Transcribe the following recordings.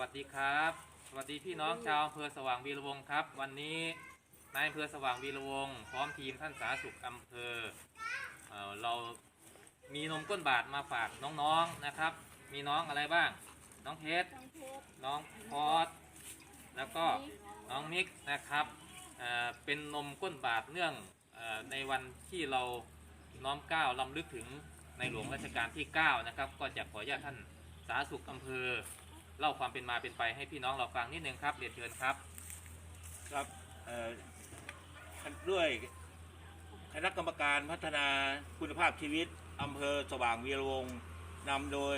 วัสดีครับ สวัสดีพี่น้องชาวอำเภอสว่างวีระวงศ์ครับ วันนี้นายอำเภอสว่างวีระวงศ์พร้อมทีมท่านสาธารณสุขอำเภอเอ่อเรามีนมก้นบาทมาฝากน้องๆนะครับ มีน้องอะไรบ้าง น้องเพชร น้องพอสแล้วก็น้องมิกนะครับเอ่อเป็นนมก้นบาทเนื่องเออในวันที่เราน้อมเกล้าวลำลึกถึงในหลวงรัชกาลที่ 9 นะครับ ก็จะขออนุญาตท่านสาธารณสุขอำเภอ เล่าความเป็นมาเป็นไปให้พี่น้องเราฟังนิดนึงครับเรียนเชิญครับ ครับด้วยคณะกรรมการพัฒนาคุณภาพชีวิตอำเภอสว่างวีรวงนำโดย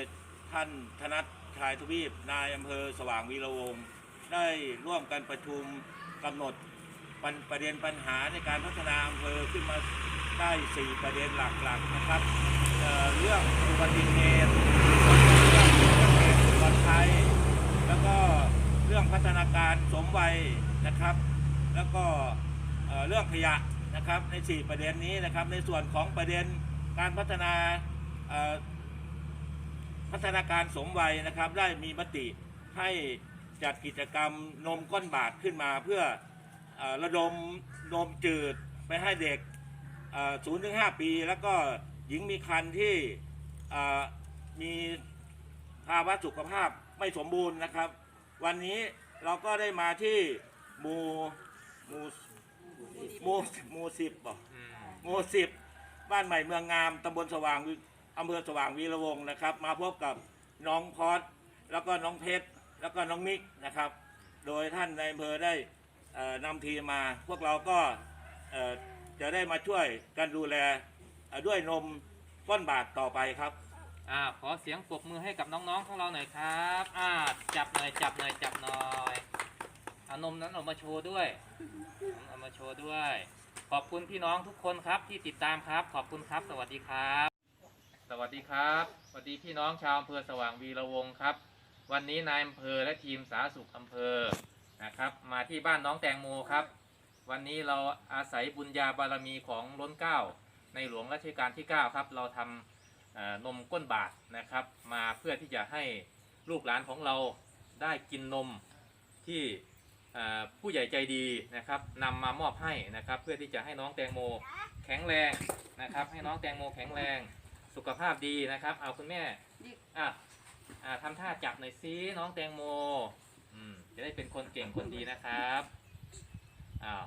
ท่านธนัทชายทวีปนายอำเภอสว่างวีรวงได้ร่วมกันประชุมกำหนดปัญประเด็นปัญหาในการพัฒนาอำเภอขึ้นมาได้ 4 ประเด็นหลักๆนะครับเเรื่องอุบัติเหตุเรื่องอุบัติเหตุปลอดภัย แล้ว ก็เรื่องพัฒนาการสมวัยนะครับ แล้วก็เรื่องขยะนะครับใน 4 ประเด็นนี้นะครับ ในส่วนของประเด็นการพัฒนาพัฒนาการสมวัยนะครับ ได้มีมติให้จัดกิจกรรมนมก้นบาทขึ้นมาเพื่ออระดมนมจืดไปให้เด็กศูนย์ถึงห้าปี แล้วก็หญิงมีครรภ์ที่มีภาวะสุขภาพ ไม่สมบูรณ์นะครับ วันนี้เราก็ได้มาที่หมู่หมู่หมู่หมู่สิบบ่อืมหมู่สิบบ้านใหม่เมืองงามตำบลสว่างวิอำเภอสว่างวีระวงศ์นะครับ มาพบกับน้องพอดแล้วก็น้องเพชรแล้วก็น้องมิกนะครับ โดยท่านในอำเภอได้เอ่อนำทีมมา พวกเราก็เอ่อจะได้มาช่วยกันดูแลเอ่อด้วยนมก้นบาทต่อไปครับ อ่าขอเสียงปรบมือให้กับน้องๆของเราหน่อยครับอ่าจับหน่อยจับหน่อยจับหน่อยเอานมนั้นออกมาโชว์ด้วยเอามาโชว์ด้วย ขอบคุณพี่น้องทุกคนครับที่ติดตามครับ ขอบคุณครับ สวัสดีครับ สวัสดีครับสวัสดีพี่น้องชาวอำเภอสว่างวีระวงครับ วันนี้นายอำเภอและทีมสาธารณสุขอำเภอนะครับมาที่บ้านน้องแตงโมครับ วันนี้เราอาศัยบุญญาบารมีของล้นเก้าในหลวงรัชกาลที่ 9 ครับ เราทำเอ่อ นมก้นบาทนะครับ มาเพื่อที่จะให้ลูกหลานของเราได้กินนมที่ผู้ใหญ่ใจดีนะครับนำมามอบให้นะครับ เพื่อที่จะให้น้องแตงโมแข็งแรงนะครับ ให้น้องแตงโมแข็งแรงสุขภาพดีนะครับ เอาคุณแม่อะอะทำท่าจับหน่อยซิน้องแตงโมอืมจะได้เป็นคนเก่งคนดีนะครับอ้าว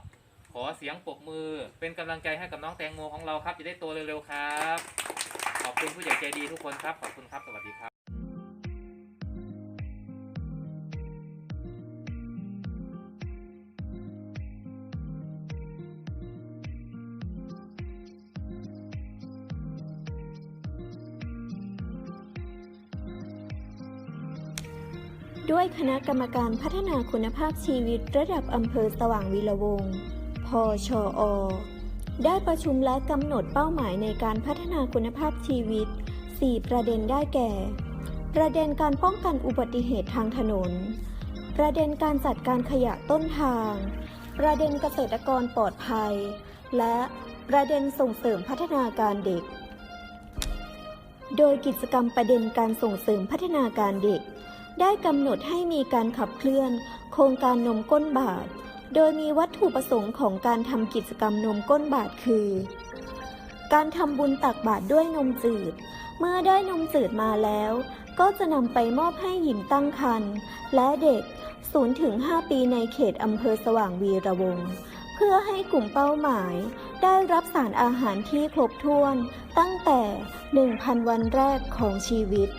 ขอเสียงปรบมือเป็นกำลังใจให้กับน้องแตงโมของเราครับจะได้โตเร็วๆครับ ขอบคุณผู้ใหญ่ใจดีทุกคนครับ ขอบคุณครับ สวัสดีครับด้วยคณะกรรมการพัฒนาคุณภาพชีวิตระดับอำเภอสว่างวีระวงศ์พชอ ได้ประชุมและกำหนดเป้าหมายในการพัฒนาคุณภาพชีวิต 4 ประเด็นได้แก่ ประเด็นการป้องกันอุบัติเหตุทางถนน ประเด็นการจัดการขยะต้นทาง ประเด็นเกษตรกรปลอดภัย และประเด็นส่งเสริมพัฒนาการเด็ก โดยกิจกรรมประเด็นการส่งเสริมพัฒนาการเด็ก ได้กำหนดให้มีการขับเคลื่อน โครงการนมก้นบาท โดยมีวัตถุประสงค์ของการทำกิจกรรมนมก้นบาทคือ การทำบุญตักบาตรด้วยนมจืด เมื่อได้นมจืดมาแล้ว ก็จะนำไปมอบให้หญิงตั้งครรภ์และเด็ก0-5ปีในเขตอำเภอสว่างวีระวงเพื่อให้กลุ่มเป้าหมาย ได้รับสารอาหารที่ครบถ้วน ตั้งแต่ 1,000 วันแรกของชีวิต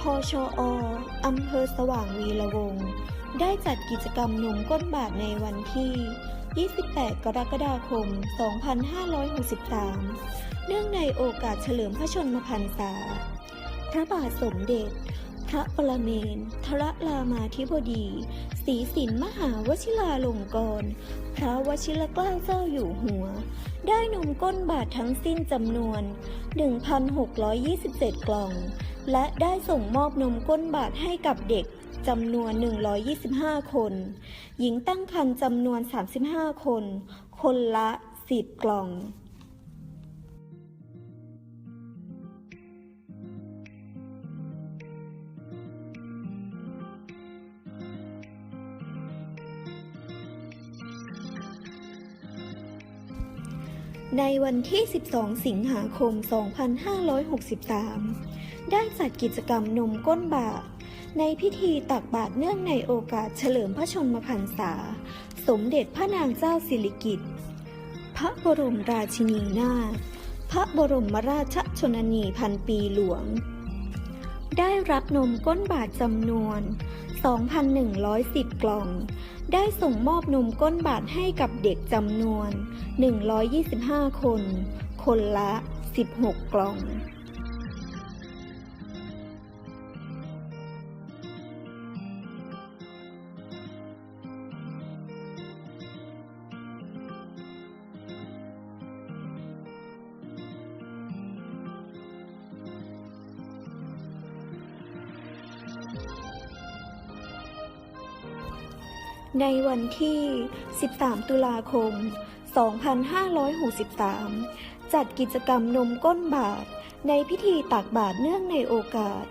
พชออำเภอสว่างวีระวงได้จัดกิจกรรมนมก้นบาทในวันที่ 28 กรกฎาคม 2563 เนื่องในโอกาสเฉลิมพระชนมพรรษา พระบาทสมเด็จ พระปรเมนทรรามาธิบดีศรีสินมหาวชิราลงกรณ์พระวชิรเกล้าเจ้าอยู่หัว ได้นมก้นบาททั้งสิ้นจำนวน 1,627 กล่อง และได้ส่งมอบนมก้นบาทให้กับเด็กจำนวน 125 คน หญิงตั้งครรภ์จำนวน 35 คน คนละ 10 กล่อง ในวันที่ 12 สิงหาคม 2563 ได้จัดกิจกรรมนมก้นบาทในพิธีตักบาตรเนื่องในโอกาสเฉลิมพระชนมพรรษา สมเด็จพระนางเจ้าสิริกิติ์พระบรมราชินีนาถพระบรมราชชนนีพันปีหลวง ได้รับนมก้นบาทจำนวน 2,110 กล่อง ได้ส่งมอบนมก้นบาทให้กับเด็กจำนวน 125 คน คนละ 16 กล่อง ในวันที่ 13 ตุลาคม 2563 จัดกิจกรรมนมก้นบาท ในพิธีตักบาตรเนื่องในโอกาส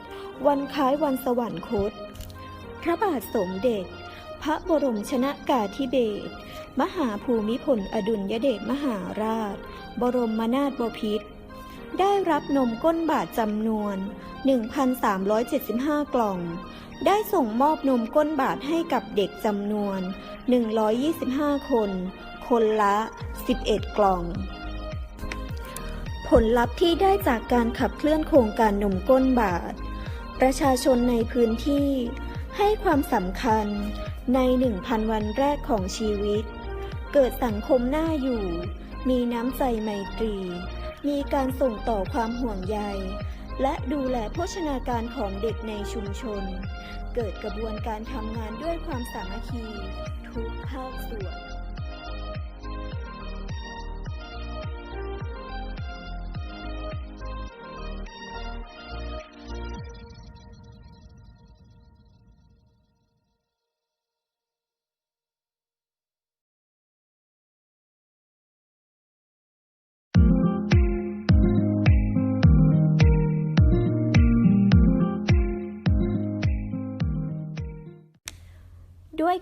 วันคล้ายวันสวรรคต พระบาทสมเด็จ พระบรมชนากาธิเบศรมหาภูมิพลอดุลยเดชมหาราช บรมนาถบพิตรได้รับนมก้นบาทจำนวน 1,375 กล่อง ได้ส่งมอบนมก้นบาทให้กับเด็กจำนวน 125 คน คนละ 11 กล่อง ผลลัพธ์ที่ได้จากการขับเคลื่อนโครงการนมก้นบาท ประชาชนในพื้นที่ให้ความสำคัญใน 1,000 วันแรกของชีวิต เกิดสังคมน่าอยู่ มีน้ำใจไมตรี มีการส่งต่อความห่วงใย และดูแลโภชนาการของเด็กในชุมชน เกิดกระบวนการทำงานด้วยความสามัคคี ทุกภาคส่วน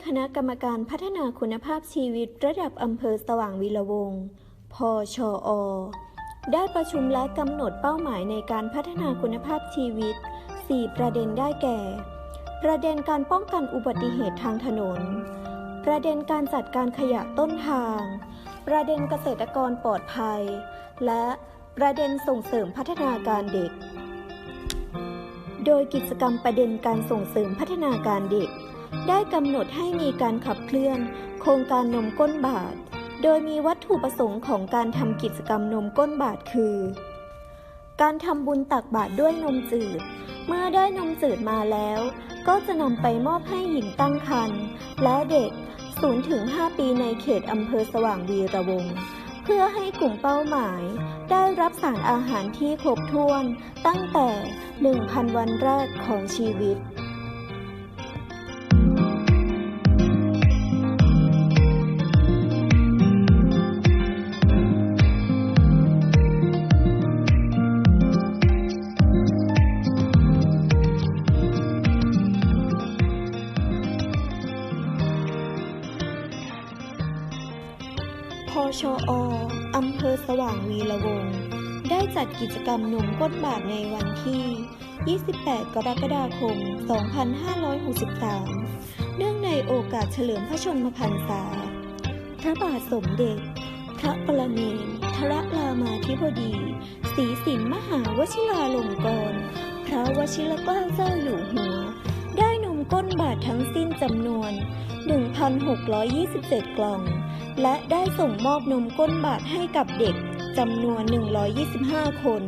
คณะกรรมการพัฒนาคุณภาพชีวิตระดับอำเภอสว่างวีระวงศ์พชอ ได้ประชุมและกำหนดเป้าหมายในการพัฒนาคุณภาพชีวิต 4 ประเด็นได้แก่ ประเด็นการป้องกันอุบัติเหตุทางถนน ประเด็นการจัดการขยะต้นทาง ประเด็นเกษตรกรปลอดภัย และประเด็นส่งเสริมพัฒนาการเด็ก โดยกิจกรรมประเด็นการส่งเสริมพัฒนาการเด็ก ได้กำหนดให้มีการขับเคลื่อน โครงการนมก้นบาท โดยมีวัตถุประสงค์ของการทำกิจกรรมนมก้นบาทคือ การทำบุญตักบาตรด้วยนมจืด เมื่อได้นมจืดมาแล้ว ก็จะนำไปมอบให้หญิงตั้งครรภ์และเด็ก0-5ปีในเขตอำเภอสว่างวีระวง เพื่อให้กลุ่มเป้าหมาย ได้รับสารอาหารที่ครบถ้วน ตั้งแต่ 1,000 วันแรกของชีวิต ว่างวีระวงศ์ได้จัดกิจกรรมนมก้นบาทในวันที่ 28 กรกฎาคม 2563 เนื่องในโอกาสเฉลิมพระชนมพรรษา พระบาทสมเด็จ พระปรเมนทรรามาธิบดีศรีสินมหาวชิราลงกรณ์พระวชิรเกล้าเจ้าอยู่หัว ได้นมก้นบาททั้งสิ้นจำนวน 1,627 กล่อง และได้ส่งมอบนมก้นบาทให้กับเด็ก จำนวน 125 คน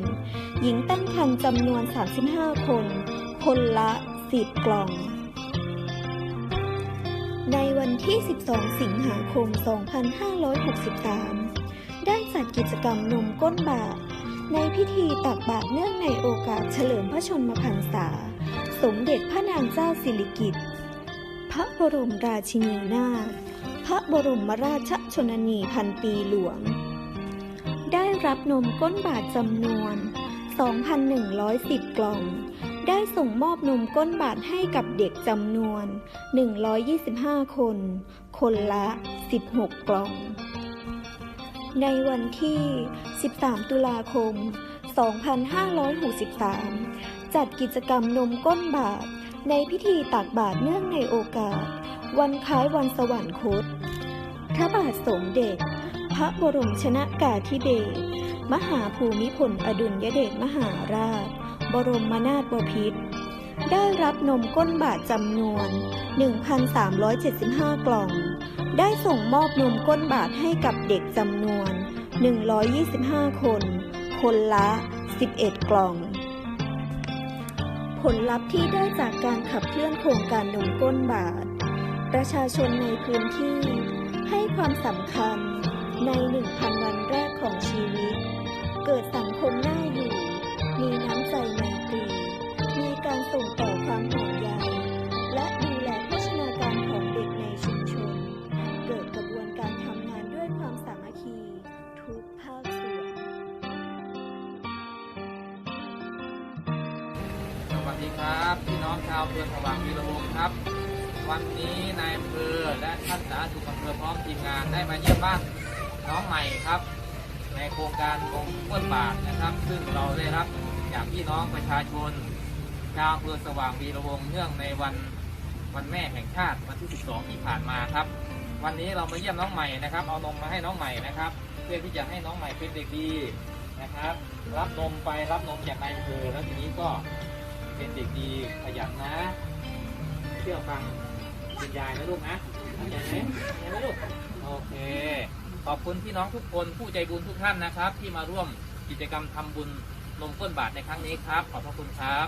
หญิงตั้งครรภ์จำนวน 35 คน คนละ 10 กล่อง ในวันที่ 12 สิงหาคม 2563 ได้จัดกิจกรรมนมก้นบาท ในพิธีตักบาตรเนื่องในโอกาสเฉลิมพระชนมพรรษา สมเด็จพระนางเจ้าสิริกิติ์ พระบรมราชินีนาถพระบรมราชชนนีพันปีหลวง รับนมก้นบาทจำนวน 2,110 กล่อง ได้ส่งมอบนมก้นบาทให้กับเด็กจำนวน 125 คน คนละ 16 กล่อง ในวันที่ 13 ตุลาคม 2563 จัดกิจกรรมนมก้นบาท ในพิธีตักบาตรเนื่องในโอกาส วันคล้ายวันสวรรคต พระบาทสมเด็จพระบรมชนากาธิเบศร มหาภูมิพลอดุลยเดชมหาราช บรมนาถบพิตรได้รับนมก้นบาทจำนวน 1,375 กล่อง ได้ส่งมอบนมก้นบาทให้กับเด็กจำนวน 125 คน คนละ 11 กล่อง ผลลัพธ์ที่ได้จากการขับเคลื่อนโครงการนมก้นบาท ประชาชนในพื้นที่ให้ความสำคัญใน 1,000 วันแรกของชีวิต เกิดสังคมน่าอยู่ มีน้ำใจไมตรีมีการส่งต่อความห่วงใยและดูแลโภชนาการของเด็กในชุมชน เกิดกระบวนการทำงานด้วยความสามัคคี ทุกภาคส่วน สวัสดีครับ พี่น้องชาวอำเภอสว่างวีระวงครับ วันนี้นายอำเภอและท่านสาธารณสุขอำเภอพร้อมทีมงานได้มาเยี่ยมบ้านน้องใหม่ครับ ในโครงการวงก้นบาทนะครับ ซึ่งเราได้รับจากพี่น้องประชาชนชาวอำเภอสว่างวีระวงเนื่องในวันวันแม่แห่งชาติวันที่ 12 ที่ผ่านมาครับ วันนี้เรามาเยี่ยมน้องใหม่นะครับ เอานมมาให้น้องใหม่นะครับ เพื่อที่จะให้น้องใหม่เป็นเด็กดีนะครับ รับนมไปรับนมจากนายอำเภอแล้วทีนี้ก็เป็นเด็กดีขยันนะเชื่อฟังคุณยายนะลูกนะเข้าใจไหมเข้าใจไหมลูกโอเค ขอบคุณพี่น้องทุกคนผู้ใจบุญทุกท่านนะครับ ที่มาร่วมกิจกรรมทำบุญนมก้นบาทในครั้งนี้ครับ ขอบพระคุณครับ